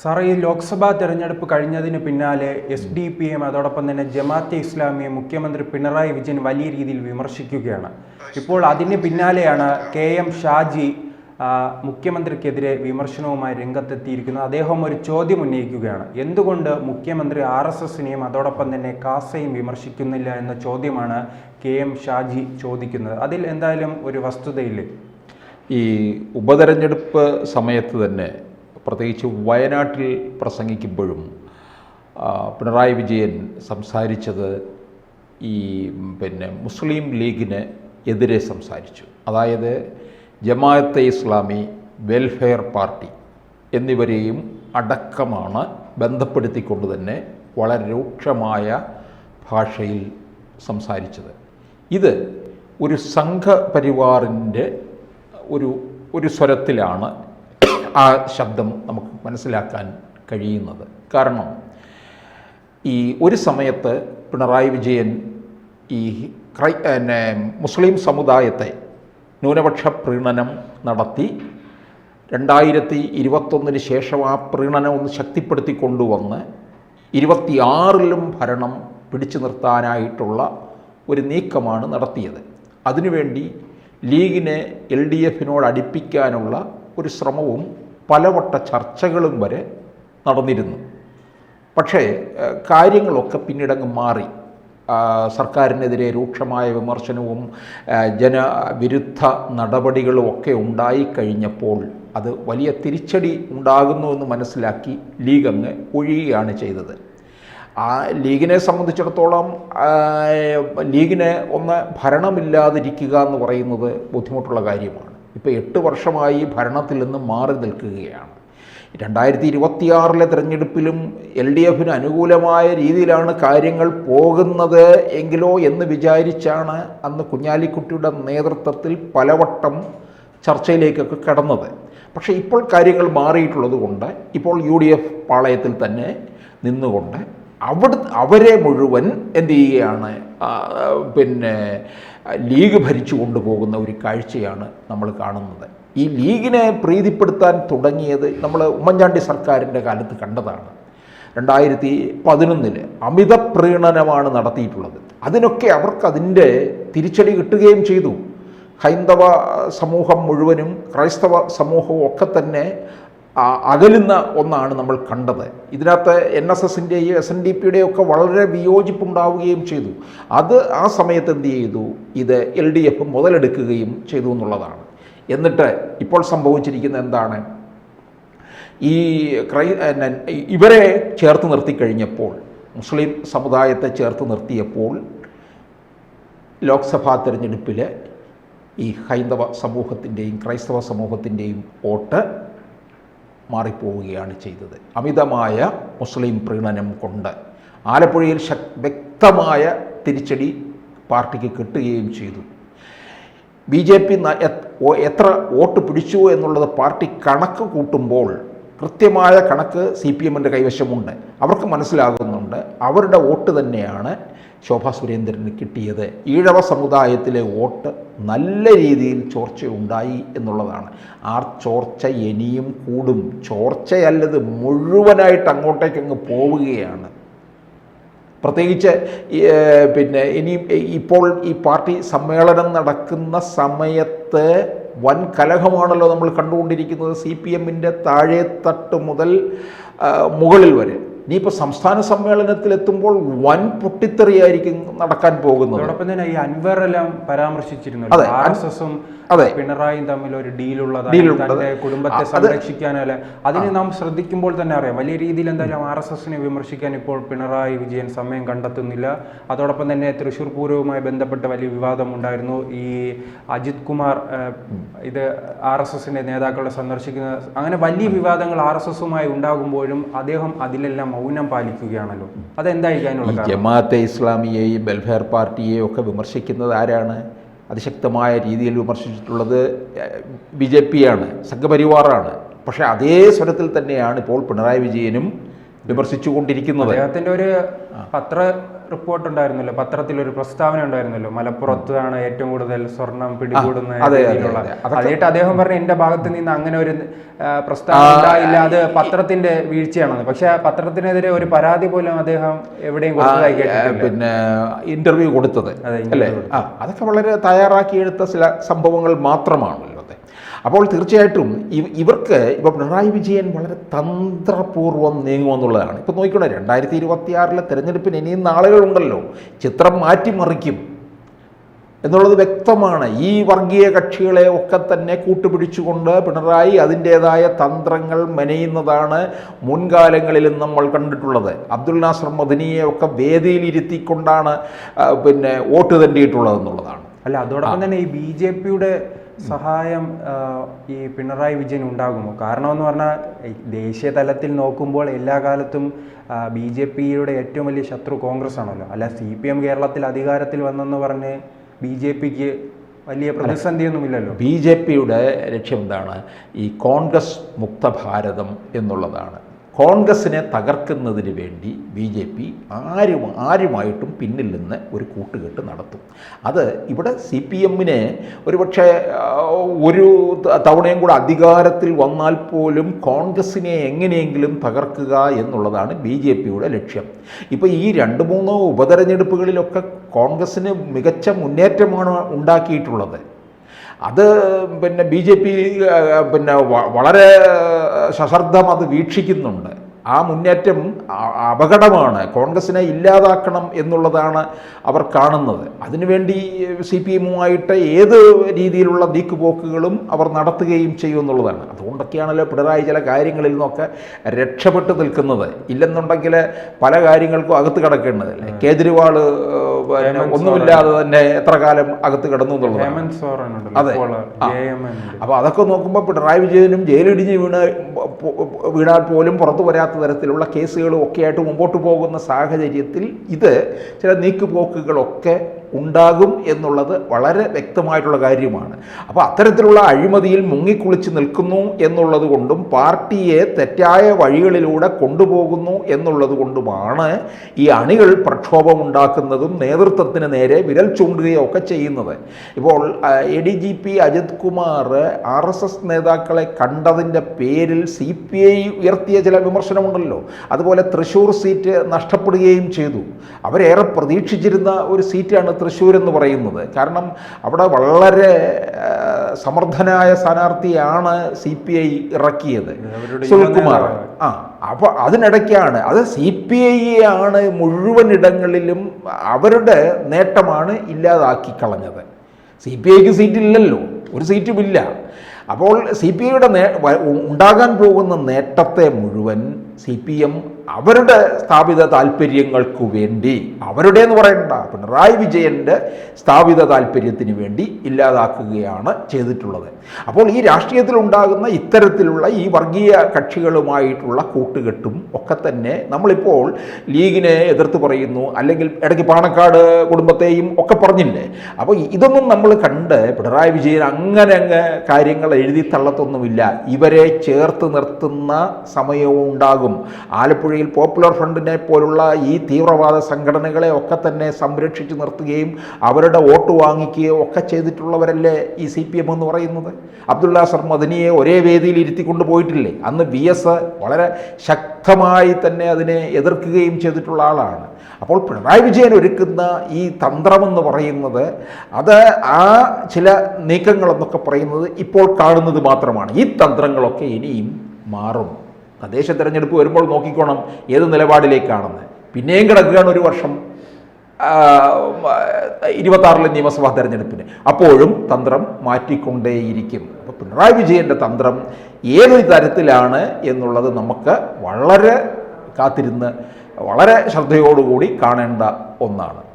സാറേ ഈ ലോക്സഭാ തെരഞ്ഞെടുപ്പ് കഴിഞ്ഞതിന് പിന്നാലെ എസ് ഡി പി എം അതോടൊപ്പം തന്നെ ജമാഅത്തെ ഇസ്ലാമിയെ മുഖ്യമന്ത്രി പിണറായി വിജയൻ വലിയ രീതിയിൽ വിമർശിക്കുകയാണ്. ഇപ്പോൾ അതിന് പിന്നാലെയാണ് കെ എം ഷാജി മുഖ്യമന്ത്രിക്കെതിരെ വിമർശനവുമായി രംഗത്തെത്തിയിരിക്കുന്നത്. അദ്ദേഹം ഒരു ചോദ്യം ഉന്നയിക്കുകയാണ്. എന്തുകൊണ്ട് മുഖ്യമന്ത്രി ആർ എസ് എസിനെയും അതോടൊപ്പം തന്നെ കാസയും വിമർശിക്കുന്നില്ല എന്ന ചോദ്യമാണ് കെ എം ഷാജി ചോദിക്കുന്നത്. അതിൽ എന്തായാലും ഒരു വസ്തുതയില്ലേ? ഈ ഉപതെരഞ്ഞെടുപ്പ് സമയത്ത് തന്നെ പ്രത്യേകിച്ച് വയനാട്ടിൽ പ്രസംഗിക്കുമ്പോഴും പിണറായി വിജയൻ സംസാരിച്ചത് ഈ പിന്നെ മുസ്ലിം ലീഗിന് എതിരെ സംസാരിച്ചു. അതായത് ജമാഅത്തെ ഇസ്ലാമി വെൽഫെയർ പാർട്ടി എന്നിവരെയും അടക്കമാണ് ബന്ധപ്പെടുത്തിക്കൊണ്ട് തന്നെ വളരെ രൂക്ഷമായ ഭാഷയിൽ സംസാരിച്ചത്. ഇത് ഒരു സംഘപരിവാറിന്റെ ഒരു ഒരു സ്വരത്തിലാണ് ആ ശബ്ദം നമുക്ക് മനസ്സിലാക്കാൻ കഴിയുന്നത്. കാരണം ഈ ഒരു സമയത്ത് പിണറായി വിജയൻ ഈ ക്രൈ പിന്നെ മുസ്ലിം സമുദായത്തെ ന്യൂനപക്ഷ പ്രീണനം നടത്തി രണ്ടായിരത്തി ഇരുപത്തൊന്നിന് ശേഷം ആ പ്രീണനം ഒന്ന് ശക്തിപ്പെടുത്തി കൊണ്ടുവന്ന് ഇരുപത്തിയാറിലും ഭരണം പിടിച്ചു നിർത്താനായിട്ടുള്ള ഒരു നീക്കമാണ് നടത്തിയത്. അതിനുവേണ്ടി ലീഗിനെ എൽ ഡി എഫിനോട് അടുപ്പിക്കാനുള്ള ഒരു ശ്രമവും പലവട്ട ചർച്ചകളും വരെ നടന്നിരുന്നു. പക്ഷേ കാര്യങ്ങളൊക്കെ പിന്നീടങ്ങ് മാറി. സർക്കാരിനെതിരെ രൂക്ഷമായ വിമർശനവും ജനവിരുദ്ധ നടപടികളും ഒക്കെ ഉണ്ടായിക്കഴിഞ്ഞപ്പോൾ അത് വലിയ തിരിച്ചടി ഉണ്ടാകുന്നു എന്ന് മനസ്സിലാക്കി ലീഗ് അങ്ങ് ഒഴിയുകയാണ് ചെയ്തത്. ആ ലീഗിനെ സംബന്ധിച്ചിടത്തോളം ലീഗിന് ഒന്ന് ഭരണമില്ലാതിരിക്കുക എന്ന് പറയുന്നത് ബുദ്ധിമുട്ടുള്ള കാര്യമാണ്. ഇപ്പോൾ എട്ട് വർഷമായി ഭരണത്തിൽ നിന്ന് മാറി നിൽക്കുകയാണ്. രണ്ടായിരത്തി ഇരുപത്തിയാറിലെ തിരഞ്ഞെടുപ്പിലും എൽ ഡി എഫിന് അനുകൂലമായ രീതിയിലാണ് കാര്യങ്ങൾ പോകുന്നത് എങ്കിലോ എന്ന് വിചാരിച്ചാണ് അന്ന് കുഞ്ഞാലിക്കുട്ടിയുടെ നേതൃത്വത്തിൽ പലവട്ടം ചർച്ചയിലേക്കൊക്കെ കടന്നത്. പക്ഷേ ഇപ്പോൾ കാര്യങ്ങൾ മാറിയിട്ടുള്ളത് കൊണ്ട് ഇപ്പോൾ യു ഡി എഫ് പാളയത്തിൽ തന്നെ നിന്നുകൊണ്ട് അവിടെ അവരെ മുഴുവൻ എന്ത് ചെയ്യുകയാണ്? പിന്നെ ലീഗ് ഭരിച്ചു കൊണ്ടുപോകുന്ന ഒരു കാഴ്ചയാണ് നമ്മൾ കാണുന്നത്. ഈ ലീഗിനെ പ്രീതിപ്പെടുത്താൻ തുടങ്ങിയത് നമ്മൾ ഉമ്മൻചാണ്ടി സർക്കാരിന്റെ കാലത്ത് കണ്ടതാണ്. രണ്ടായിരത്തി പതിനൊന്നിൽ അമിത പ്രീണനമാണ് നടത്തിയിട്ടുള്ളത്. അതിനൊക്കെ അവർക്ക് അതിന്റെ തിരിച്ചടി കിട്ടുകയും ചെയ്തു. ഹൈന്ദവ സമൂഹം മുഴുവനും ക്രൈസ്തവ സമൂഹവും ഒക്കെ തന്നെ അകലുന്ന ഒന്നാണ് നമ്മൾ കണ്ടത്. ഇതിനകത്ത് എൻ എസ് എസിന്റെയും എസ് എൻ ഡി പിയുടെയും ഒക്കെ വളരെ വിയോജിപ്പുണ്ടാവുകയും ചെയ്തു. അത് ആ സമയത്ത് എന്ത് ചെയ്തു? ഇത് എൽ ഡി എഫ് മുതലെടുക്കുകയും ചെയ്തു എന്നുള്ളതാണ്. എന്നിട്ട് ഇപ്പോൾ സംഭവിച്ചിരിക്കുന്നത് എന്താണ്? ഈ ക്രൈ ഇവരെ ചേർത്ത് നിർത്തിക്കഴിഞ്ഞപ്പോൾ മുസ്ലിം സമുദായത്തെ ചേർത്ത് നിർത്തിയപ്പോൾ ലോക്സഭാ തിരഞ്ഞെടുപ്പിൽ ഈ ഹൈന്ദവ സമൂഹത്തിന്റെയും ക്രൈസ്തവ സമൂഹത്തിന്റെയും വോട്ട് മാറിപ്പോവുകയാണ് ചെയ്തത്. അമിതമായ മുസ്ലിം പ്രീണനം കൊണ്ട് ആലപ്പുഴയിൽ വ്യക്തമായ തിരിച്ചടി പാർട്ടിക്ക് കിട്ടുകയും ചെയ്തു. ബി ജെ പി എത്ര വോട്ട് പിടിച്ചു എന്നുള്ളത് പാർട്ടി കണക്ക് കൂട്ടുമ്പോൾ കൃത്യമായ കണക്ക് സി പി എമ്മിന്റെ കൈവശമുണ്ട്. അവർക്ക് മനസ്സിലാകുന്നുണ്ട്. അവരുടെ വോട്ട് തന്നെയാണ് ശോഭാ സുരേന്ദ്രന് കിട്ടിയത്. ഈഴവ സമുദായത്തിലെ വോട്ട് നല്ല രീതിയിൽ ചോർച്ചയുണ്ടായി എന്നുള്ളതാണ്. ആ ചോർച്ച ഇനിയും കൂടും. ചോർച്ചയല്ലത് മുഴുവനായിട്ട് അങ്ങോട്ടേക്കങ്ങ് പോവുകയാണ്. പ്രത്യേകിച്ച് പിന്നെ ഇനി ഇപ്പോൾ ഈ പാർട്ടി സമ്മേളനം നടക്കുന്ന സമയത്ത് വൻ കലഹമാണല്ലോ നമ്മൾ കണ്ടുകൊണ്ടിരിക്കുന്നത് സി പി എമ്മിന്റെ താഴെത്തട്ട് മുതൽ മുകളിൽ വരെ. ഇനിയിപ്പോൾ സംസ്ഥാന സമ്മേളനത്തിലെത്തുമ്പോൾ വൻ പൊട്ടിത്തെറിയായിരിക്കും നടക്കാൻ പോകുന്നത്. അതോടൊപ്പം തന്നെ ഈ അൻവർ എല്ലാം പരാമർശിച്ചിരുന്നു അതെ, ആർ എസ് എസും അതെ. പിണറായിയും തമ്മിൽ ഒരു ഡീലുള്ളതാണ്. ഡീലുള്ളത്. തന്റെ കുടുംബത്തെ സംരക്ഷിക്കാനല്ല അതിന് നാം ശ്രദ്ധിക്കുമ്പോൾ തന്നെ അറിയാം. വലിയ രീതിയിൽ എന്തായാലും ആർ എസ് എസിനെ വിമർശിക്കാൻ ഇപ്പോൾ പിണറായി വിജയൻ സമയം കണ്ടെത്തുന്നില്ല. അതോടൊപ്പം തന്നെ തൃശ്ശൂർ പൂരവുമായി ബന്ധപ്പെട്ട വലിയ വിവാദം ഉണ്ടായിരുന്നു. ഈ അജിത് കുമാർ ഇത് ആർ എസ് എസിന്റെ നേതാക്കളെ സന്ദർശിക്കുന്ന അങ്ങനെ വലിയ വിവാദങ്ങൾ ആർ എസ് എസുമായി ഉണ്ടാകുമ്പോഴും അദ്ദേഹം അതിലെല്ലാം മൗനം പാലിക്കുകയാണല്ലോ. അതെന്തായിരിക്കാനുള്ള ജമാഅത്തെ ഇസ്ലാമിയെയും വെൽഫെയർ പാർട്ടിയെയും ഒക്കെ വിമർശിക്കുന്നത് ആരാണ്? അതിശക്തമായ രീതിയിൽ വിമർശിച്ചിട്ടുള്ളത് ബി ജെ പിയാണ് സംഘപരിവാറാണ്. പക്ഷേ അതേ സ്വരത്തിൽ തന്നെയാണ് ഇപ്പോൾ പിണറായി വിജയനും വിമർശിച്ചുകൊണ്ടിരിക്കുന്നത്. അദ്ദേഹത്തിന്റെ ഒരു പത്ര റിപ്പോർട്ട് ഉണ്ടായിരുന്നല്ലോ പത്രത്തിൽ ഒരു പ്രസ്താവന ഉണ്ടായിരുന്നല്ലോ മലപ്പുറത്താണ് ഏറ്റവും കൂടുതൽ സ്വർണം പിടികൂടുന്ന രീതിയിലുള്ള. അതായിട്ട് അദ്ദേഹം പറഞ്ഞ എന്റെ ഭാഗത്ത് നിന്ന് അങ്ങനെ ഒരു പ്രസ്താവന ഉണ്ടായില്ല അത് പത്രത്തിന്റെ വീഴ്ചയാണെന്ന്. പക്ഷെ പത്രത്തിനെതിരെ ഒരു പരാതി പോലും അദ്ദേഹം എവിടെയും പിന്നെ ഇന്റർവ്യൂ കൊടുത്തത് അല്ലേ? അതൊക്കെ വളരെ തയ്യാറാക്കി എടുത്ത ചില സംഭവങ്ങൾ മാത്രമാണല്ലോ അപ്പോൾ തീർച്ചയായിട്ടും ഇവർക്ക് ഇപ്പോൾ പിണറായി വിജയൻ വളരെ തന്ത്രപൂർവം നീങ്ങുമെന്നുള്ളതാണ് ഇപ്പോൾ നോക്കിക്കോണേ രണ്ടായിരത്തി ഇരുപത്തി ആറിലെ തെരഞ്ഞെടുപ്പിന് ഇനിയും നാളുകളുണ്ടല്ലോ. ചിത്രം മാറ്റിമറിക്കും എന്നുള്ളത് വ്യക്തമാണ്. ഈ വർഗീയ കക്ഷികളെ ഒക്കെ തന്നെ കൂട്ടുപിടിച്ചുകൊണ്ട് പിണറായി അതിന്റേതായ തന്ത്രങ്ങൾ മെനയുന്നതാണ് മുൻകാലങ്ങളിലും നമ്മൾ കണ്ടിട്ടുള്ളത്. അബ്ദുൽ നാസർ മദനിയെ ഒക്കെ വേദിയിൽ ഇരുത്തിക്കൊണ്ടാണ് പിന്നെ വോട്ട് തണ്ടിയിട്ടുള്ളത് എന്നുള്ളതാണ് അല്ല അതോടൊപ്പം തന്നെ ഈ ബി ജെ പിയുടെ സഹായം ഈ പിണറായി വിജയൻ ഉണ്ടാകുമോ? കാരണം എന്ന് പറഞ്ഞാൽ ദേശീയ തലത്തിൽ നോക്കുമ്പോൾ എല്ലാ കാലത്തും ബി ജെ പിയുടെ ഏറ്റവും വലിയ ശത്രു കോൺഗ്രസ് ആണല്ലോ അല്ല സി പി എം കേരളത്തിൽ അധികാരത്തിൽ വന്നെന്ന് പറഞ്ഞ് ബി ജെ പിക്ക് വലിയ പ്രതിസന്ധിയൊന്നുമില്ലല്ലോ. ബി ജെ പിയുടെ ലക്ഷ്യം എന്താണ്? ഈ കോൺഗ്രസ് മുക്ത ഭാരതം എന്നുള്ളതാണ്. കോൺഗ്രസിനെ തകർക്കുന്നതിന് വേണ്ടി ബി ജെ പി ആരും ആരുമായിട്ടും പിന്നിൽ നിന്ന് ഒരു കൂട്ടുകെട്ട് നടത്തും. അത് ഇവിടെ സി പി എമ്മിനെ ഒരുപക്ഷെ ഒരു തവണയും കൂടെ അധികാരത്തിൽ വന്നാൽ പോലും കോൺഗ്രസിനെ എങ്ങനെയെങ്കിലും തകർക്കുക എന്നുള്ളതാണ് ബി ജെ പിയുടെ ലക്ഷ്യം. ഇപ്പോൾ ഈ രണ്ട് മൂന്നോ ഉപതെരഞ്ഞെടുപ്പുകളിലൊക്കെ കോൺഗ്രസ്സിന് മികച്ച മുന്നേറ്റമാണ് ഉണ്ടാക്കിയിട്ടുള്ളത്. അത് പിന്നെ ബി ജെ പി പിന്നെ വളരെ സശ്രദ്ധം അത് വീക്ഷിക്കുന്നുണ്ട് ആ മുന്നേറ്റം അപകടമാണ്. കോൺഗ്രസിനെ ഇല്ലാതാക്കണം എന്നുള്ളതാണ് അവർ കാണുന്നത്. അതിനുവേണ്ടി സി പി എമ്മുമായിട്ട് ഏത് രീതിയിലുള്ള നീക്കുപോക്കുകളും അവർ നടത്തുകയും ചെയ്യും എന്നുള്ളതാണ്. അതുകൊണ്ടൊക്കെയാണല്ലോ പിണറായി ചില കാര്യങ്ങളിൽ നിന്നൊക്കെ രക്ഷപ്പെട്ട് നിൽക്കുന്നത്. ഇല്ലെന്നുണ്ടെങ്കിൽ പല കാര്യങ്ങൾക്കും അകത്ത് കിടക്കേണ്ടതല്ലേ കേജ്രിവാൾ പിന്നെ ഒന്നുമില്ലാതെ തന്നെ എത്ര കാലം അകത്ത് കിടന്നു ഉണ്ടല്ലോ അതെ. അപ്പോൾ അതൊക്കെ നോക്കുമ്പോൾ പിണറായി വിജയനും ജയിലിടിഞ്ഞ് വീണ് വീണാൽ പോലും പുറത്തു വരാത്ത തരത്തിലുള്ള കേസുകളും ഒക്കെയായിട്ട് മുമ്പോട്ട് പോകുന്ന സാഹചര്യത്തിൽ ഇത് ചില നീക്കുപോക്കുകളൊക്കെ ഉണ്ടാകും എന്നുള്ളത് വളരെ വ്യക്തമായിട്ടുള്ള കാര്യമാണ്. അപ്പോൾ അത്തരത്തിലുള്ള അഴിമതിയിൽ മുങ്ങിക്കുളിച്ച് നിൽക്കുന്നു എന്നുള്ളത് കൊണ്ടും പാർട്ടിയെ തെറ്റായ വഴികളിലൂടെ കൊണ്ടുപോകുന്നു എന്നുള്ളത് കൊണ്ടുമാണ് ഈ അണികൾ പ്രക്ഷോഭമുണ്ടാക്കുന്നതും നേതൃത്വത്തിന് നേരെ വിരൽ ചൂണ്ടുകയും ഒക്കെ ചെയ്യുന്നത്. ഇപ്പോൾ A D G P Ajith Kumar R S S നേതാക്കളെ കണ്ടതിന്റെ പേരിൽ സി പി ഐ ഉയർത്തിയ ചില വിമർശനമുണ്ടല്ലോ. അതുപോലെ തൃശ്ശൂർ സീറ്റ് നഷ്ടപ്പെടുകയും ചെയ്തു. അവരേറെ പ്രതീക്ഷിച്ചിരുന്ന ഒരു സീറ്റാണ് തൃശ്ശൂർ എന്ന് പറയുന്നത്. കാരണം അവിടെ വളരെ സമർത്ഥനായ സ്ഥാനാർത്ഥിയാണ് സി പി ഐ ഇറക്കിയത്. സുനിൽകുമാർ. ആ അപ്പോൾ അതിനിടയ്ക്കാണ് അത് സി പി ഐ ആണ് മുഴുവൻ ഇടങ്ങളിലും അവരുടെ നേട്ടമാണ് ഇല്ലാതാക്കി കളഞ്ഞത്. സി പി ഐക്ക് സീറ്റില്ലല്ലോ ഒരു സീറ്റുമില്ല. അപ്പോൾ സി പി ഐയുടെ നേ ഉണ്ടാകാൻ പോകുന്ന നേട്ടത്തെ മുഴുവൻ സി പി എം അവരുടെ സ്ഥാപിത താല്പര്യങ്ങൾക്ക് വേണ്ടി അവരുടെ എന്ന് പറയണ്ട പിണറായി വിജയന്റെ സ്ഥാപിത താല്പര്യത്തിന് വേണ്ടി ഇല്ലാതാക്കുകയാണ് ചെയ്തിട്ടുള്ളത്. അപ്പോൾ ഈ രാഷ്ട്രീയത്തിൽ ഉണ്ടാകുന്ന ഇത്തരത്തിലുള്ള ഈ വർഗീയ കക്ഷികളുമായിട്ടുള്ള കൂട്ടുകെട്ടും ഒക്കെ തന്നെ നമ്മളിപ്പോൾ ലീഗിനെ എതിർത്ത് പറയുന്നു അല്ലെങ്കിൽ ഇടയ്ക്ക് പാണക്കാട് കുടുംബത്തെയും ഒക്കെ പറഞ്ഞില്ലേ? അപ്പോൾ ഇതൊന്നും നമ്മൾ കണ്ട് പിണറായി വിജയൻ അങ്ങനെ അങ്ങ് കാര്യങ്ങൾ എഴുതി തള്ളത്തൊന്നുമില്ല. ഇവരെ ചേർത്ത് നിർത്തുന്ന സമയവും ഉണ്ടാകും. ആലപ്പുഴയിൽ പോപ്പുലർ ഫ്രണ്ടിനെ പോലുള്ള ഈ തീവ്രവാദ സംഘടനകളെ ഒക്കെ തന്നെ സംരക്ഷിച്ച് നിർത്തുകയും അവരുടെ വോട്ട് വാങ്ങിക്കുകയോ ഒക്കെ ചെയ്തിട്ടുള്ളവരല്ലേ ഈ സി പി എം എന്ന് പറയുന്നത്? അബ്ദുള്ള സർ മദനിയെ ഒരേ വേദിയിൽ ഇരുത്തിക്കൊണ്ട് പോയിട്ടില്ലേ? അന്ന് വി എസ് വളരെ ശക്തമായി തന്നെ അതിനെ എതിർക്കുകയും ചെയ്തിട്ടുള്ള ആളാണ്. അപ്പോൾ പിണറായി വിജയൻ ഒരുക്കുന്ന ഈ തന്ത്രമെന്ന് പറയുന്നത് അത് ആ ചില നീക്കങ്ങളെന്നൊക്കെ പറയുന്നത് ഇപ്പോൾ കാണുന്നത് മാത്രമാണ്. ഈ തന്ത്രങ്ങളൊക്കെ ഇനിയും മാറും. തദ്ദേശ തിരഞ്ഞെടുപ്പ് വരുമ്പോൾ നോക്കിക്കോണം ഏത് നിലപാടിലേക്കാണെന്ന്. പിന്നെയും കിടക്കുകയാണ് ഒരു വർഷം. ഇരുപത്താറിലെ നിയമസഭാ തെരഞ്ഞെടുപ്പിന്. അപ്പോഴും തന്ത്രം മാറ്റിക്കൊണ്ടേയിരിക്കും. അപ്പോൾ പിണറായി വിജയന്റെ തന്ത്രം ഏത് തരത്തിലാണ് എന്നുള്ളത് നമുക്ക് വളരെ കാത്തിരുന്ന് വളരെ ശ്രദ്ധയോടുകൂടി കാണേണ്ട ഒന്നാണ്.